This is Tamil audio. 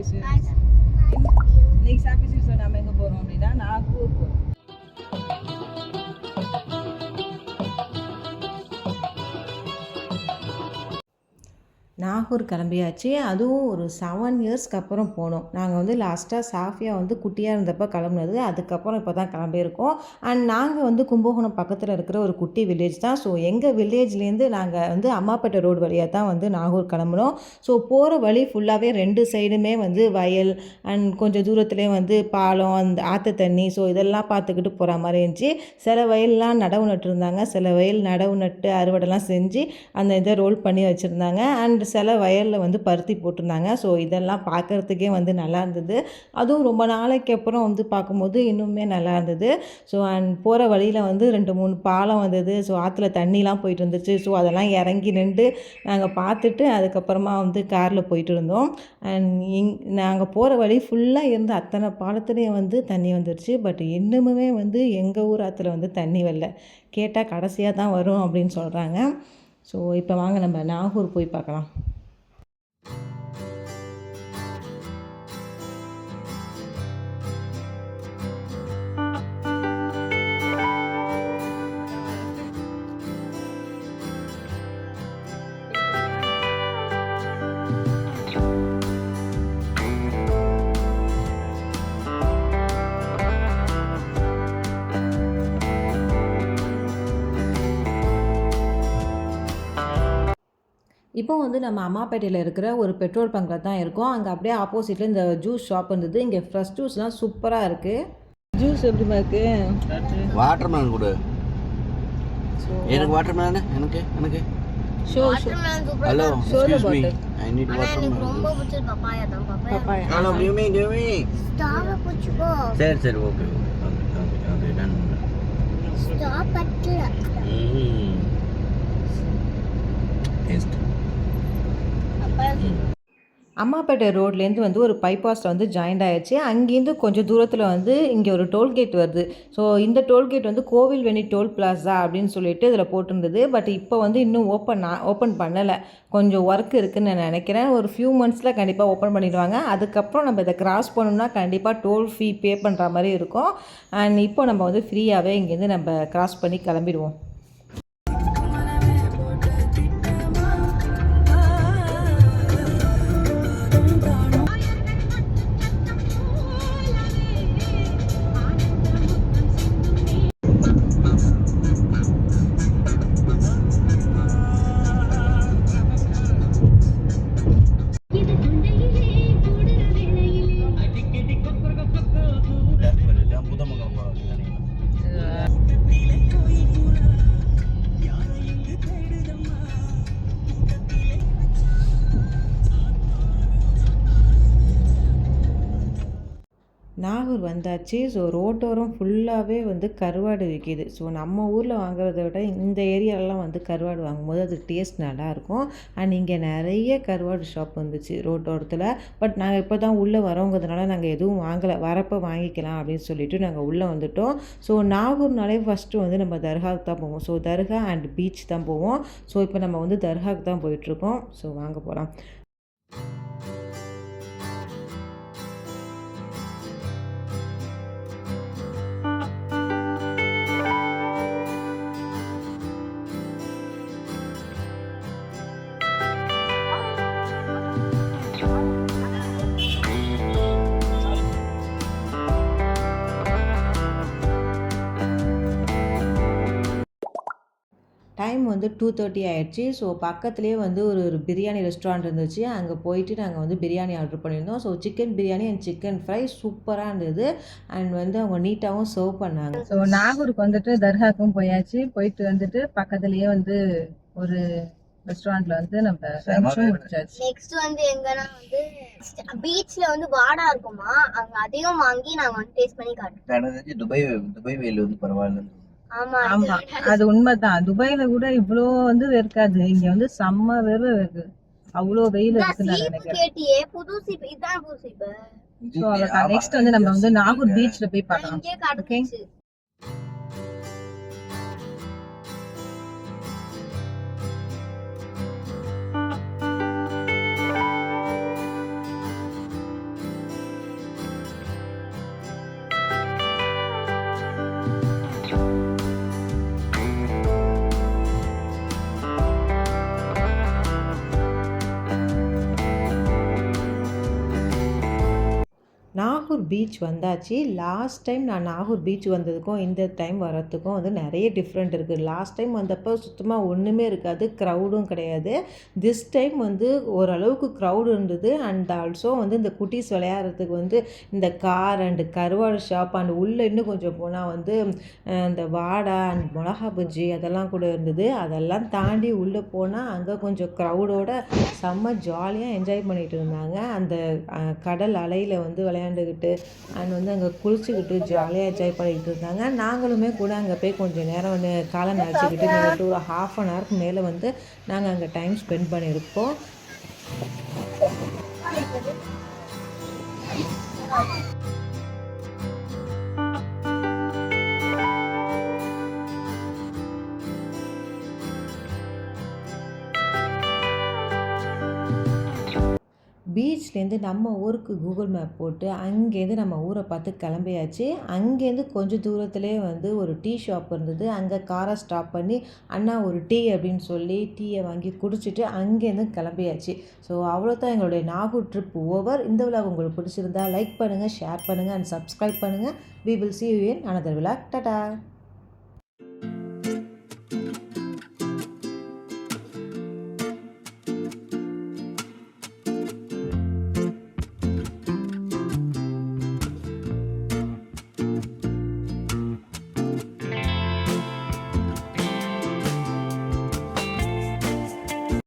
officers. Police officers namin guboro Nagore கிளம்பியாச்சு. அதுவும் ஒரு செவன் இயர்ஸ்க்கு அப்புறம் போனோம். நாங்கள் வந்து லாஸ்ட்டாக சாஃபியா வந்து குட்டியாக இருந்தப்போ கிளம்புனது. அதுக்கப்புறம் இப்போ தான் கிளம்பியிருக்கோம். அண்ட் நாங்கள் வந்து கும்பகோணம் பக்கத்தில் இருக்கிற ஒரு குட்டி வில்லேஜ் தான். ஸோ எங்கள் வில்லேஜ்லேருந்து நாங்கள் வந்து அம்மாப்பேட்டை ரோடு வழியாக தான் வந்து நாகூர் கிளம்புனோம். ஸோ போகிற வழி ஃபுல்லாகவே ரெண்டு சைடுமே வந்து வயல் அண்ட் கொஞ்சம் தூரத்துலேயே வந்து பாலம் அந்த ஆற்று தண்ணி. ஸோ இதெல்லாம் பார்த்துக்கிட்டு போகிற மாதிரி இருந்துச்சு. சில வயல்லாம் நடவு நட்டுருந்தாங்க சில வயல் நடவு நட்டு அறுவடைலாம் செஞ்சு அந்த இதை ரோல் பண்ணி வச்சுருந்தாங்க. அண்ட் சில வயலில் வந்து பருத்தி போட்டிருந்தாங்க. ஸோ இதெல்லாம் பார்க்குறதுக்கே வந்து நல்லா இருந்தது. அதுவும் ரொம்ப நாளைக்கு அப்புறம் வந்து பார்க்கும்போது இன்னுமே நல்லா இருந்தது. ஸோ அண்ட் போகிற வழியில் வந்து ரெண்டு மூணு பாலம் வந்தது. ஸோ ஆற்றுல தண்ணிலாம் போயிட்டு இருந்துச்சு. ஸோ அதெல்லாம் இறங்கி நின்று நாங்கள் பார்த்துட்டு அதுக்கப்புறமா வந்து காரில் போயிட்டு இருந்தோம். அண்ட் இங் நாங்கள் போகிற வழி ஃபுல்லாக இருந்த அத்தனை பாலத்துலேயும் வந்து தண்ணி வந்துருச்சு. பட் இன்னுமுமே வந்து எங்கள் ஊர் ஆற்றுல வந்து தண்ணி வரல. கேட்டால் கடைசியாக தான் வரும் அப்படின்னு சொல்கிறாங்க ஸோ இப்போ வாங்க நம்ம நாகூர் போய் பார்க்கலாம் இப்போ வந்து நம்ம அம்மாப்பேட்டையில் இருக்கிற ஒரு பெட்ரோல் பங்கில் தான் இருக்கோம். அங்கே அப்படியே ஆப்போசிட்டில் இந்த ஜூஸ் ஷாப் இருந்தது. இங்கே ஃப்ரெஷ் ஜூஸ்லாம் சூப்பராக இருக்குது ஜூஸ் எப்படிமா இருக்கு? வாட்டர் மேலன் கொடு எனக்கு வாட்டர் மேலன் எனக்கு எனக்கு. Show show hello excuse me bottle. I need water எனக்கு ரொம்ப பிடிச்சது பப்பாயா தான். Papaya hello give me give me stop பிடிச்சிக்கோ சரி சரி okay okay okay done stop பட்டல taste Ammapettai ரோட்லேருந்து வந்து ஒரு பைபாஸில் வந்து ஜாயிண்ட் ஆயிடுச்சு அங்கேருந்து கொஞ்சம் தூரத்தில் வந்து இங்கே ஒரு டோல்கேட் வருது. ஸோ இந்த டோல்கேட் வந்து கோவில்வெளி டோல் பிளாசா அப்படின்னு சொல்லிட்டு இதில் போட்டிருந்தது. பட் இப்போ வந்து இன்னும் ஓப்பன் ஓப்பன் பண்ணலை. கொஞ்சம் ஒர்க் இருக்குதுன்னு நான் நினைக்கிறேன். ஒரு ஃபியூ மந்த்ஸில் கண்டிப்பாக ஓப்பன் பண்ணிடுவாங்க. அதுக்கப்புறம் நம்ம இதை கிராஸ் பண்ணோம்னா கண்டிப்பாக டோல் ஃபீ பே பண்ணுற மாதிரி இருக்கும். அண்ட் இப்போ நம்ம வந்து ஃப்ரீயாகவே இங்கேருந்து நம்ம கிராஸ் பண்ணி கிளம்பிடுவோம். நாகூர் வந்தாச்சு. ஸோ ரோட்டோரம் ஃபுல்லாகவே வந்து கருவாடு விற்கிது ஸோ நம்ம ஊரில் வாங்குறத விட இந்த ஏரியாலலாம் வந்து கருவாடு வாங்கும்போது அது டேஸ்ட் நல்லாயிருக்கும் அண்ட் இங்கே நிறைய கருவாடு ஷாப் வந்துச்சு ரோட்டோரத்தில். பட் நாங்கள் இப்போ தான் உள்ளே வரோங்கிறதுனால நாங்கள் எதுவும் வாங்கலை. வரப்போ வாங்கிக்கலாம் அப்படின்னு சொல்லிவிட்டு நாங்கள் உள்ளே வந்துட்டோம். ஸோ நாகூர்னாலே ஃபஸ்ட்டு வந்து நம்ம தர்காவுக்கு தான் போவோம். ஸோ தர்கா அண்ட் பீச் தான் போவோம். ஸோ இப்போ நம்ம வந்து தர்காவுக்கு தான் போயிட்டுருக்கோம். ஸோ வாங்க போகலாம் டைம் வந்து டூ தேர்ட்டி ஆயிடுச்சு. ஸோ பக்கத்துலேயே வந்து ஒரு ஒரு பிரியாணி ரெஸ்டாரண்ட் இருந்துச்சு. அங்கே போயிட்டு நாங்கள் வந்து பிரியாணி ஆர்டர் பண்ணியிருந்தோம். So chicken biryani and chicken fry சூப்பராக இருந்தது. அண்ட் வந்து அவங்க நீட்டாகவும் சர்வ் பண்ணாங்க. ஸோ நாகூருக்கு வந்துட்டு தர்காக்கும் போயாச்சு. போயிட்டு வந்துட்டு பக்கத்துலேயே வந்து ஒரு ரெஸ்டாரண்ட்டில் வந்து நம்ம லஞ்சும் முடிச்சாச்சு. நெக்ஸ்ட் வந்து எங்கன்னா வந்து பீச்ல வந்து வாடா இருக்குமா? அங்க அதையும் வாங்கி நாங்க வந்து டேஸ்ட் பண்ணி காட்டுறோம். எனக்கு துபாய் துபாய் வெயில் வந்து பரவாயில்ல ஆமா அது உண்மைதான். துபாயில கூட இவ்வளோ வந்து வெறுக்காது. இங்க வந்து செம்ம வெறும் இருக்கு அவ்வளோ வெயில் புது இதான் புது அவ்வளோதான் நெக்ஸ்ட் வந்து நம்ம வந்து நாகூர் பீச்ல போய் பார்க்கலாம். இங்கே நாகூர் பீச் வந்தாச்சு. லாஸ்ட் டைம் நான் நாகூர் பீச் வந்ததுக்கும் இந்த டைம் வரத்துக்கும் வந்து நிறைய டிஃப்ரெண்ட் இருக்குது லாஸ்ட் டைம் வந்தப்போ சுத்தமாக ஒன்றுமே இருக்காது. க்ரௌடும் கிடையாது. திஸ் டைம் வந்து ஓரளவுக்கு க்ரௌடு இருந்தது. அண்ட் ஆல்சோ வந்து இந்த குட்டீஸ் விளையாடுறதுக்கு வந்து இந்த கார் அண்டு கருவாடு ஷாப் அண்ட் உள்ளே இன்னும் கொஞ்சம் போனால் வந்து இந்த வாடா அண்ட் மிளகா பஜ்ஜி அதெல்லாம் கூட இருந்தது. அதெல்லாம் தாண்டி உள்ளே போனால் அங்கே கொஞ்சம் க்ரௌடோட செம்ம ஜாலியாக என்ஜாய் பண்ணிகிட்டு இருந்தாங்க. அந்த கடல் அலையில் வந்து விளையாண்டுக்கிட்டு அண்ட் வந்து அங்கே குளிச்சுக்கிட்டு ஜாலியாக என்ஜாய் பண்ணிக்கிட்டு இருந்தாங்க. நாங்களுமே கூட அங்கே போய் கொஞ்சம் நேரம் வந்து காலை நினச்சிக்கிட்டு நாங்கள் ஒரு ஹாஃப் அன் ஹவருக்கு மேலே வந்து நாங்கள் அங்கே டைம் ஸ்பெண்ட் பண்ணியிருக்கோம். பீச்லேருந்து நம்ம ஊருக்கு கூகுள் மேப் போட்டு அங்கேருந்து நம்ம ஊரை பார்த்து கிளம்பியாச்சு. அங்கேருந்து கொஞ்சம் தூரத்துலேயே வந்து ஒரு டீ ஷாப் இருந்தது. அங்கே காரை ஸ்டாப் பண்ணி அண்ணா ஒரு டீ அப்படின்னு சொல்லி டீயை வாங்கி குடிச்சிட்டு அங்கேருந்து கிளம்பியாச்சு. ஸோ அவ்வளோதான் எங்களுடைய நாகூர் ட்ரிப் ஓவர். இந்த விழா உங்களுக்கு பிடிச்சிருந்தா லைக் பண்ணுங்கள் ஷேர் பண்ணுங்கள் அண்ட் சப்ஸ்கிரைப் பண்ணுங்கள் we will see you in another விழா டடா!